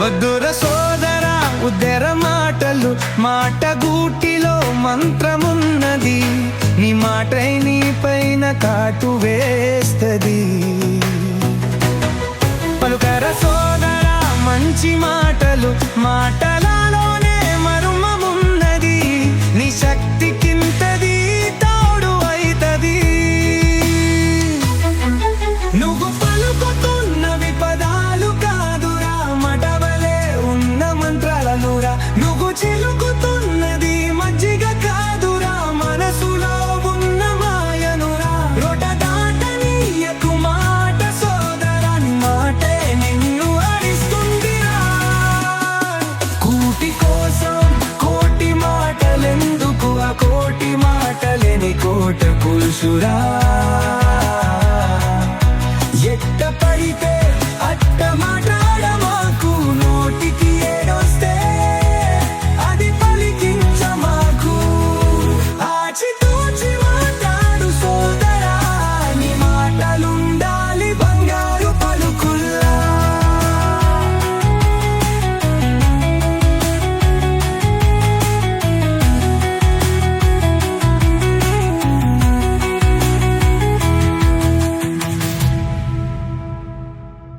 వద్దుర సోదర ఉదర మాటలు మాట గూటిలో మంత్రమున్నది. నీ మాటై నీ పైన కాటు వేస్తది. শিশুরা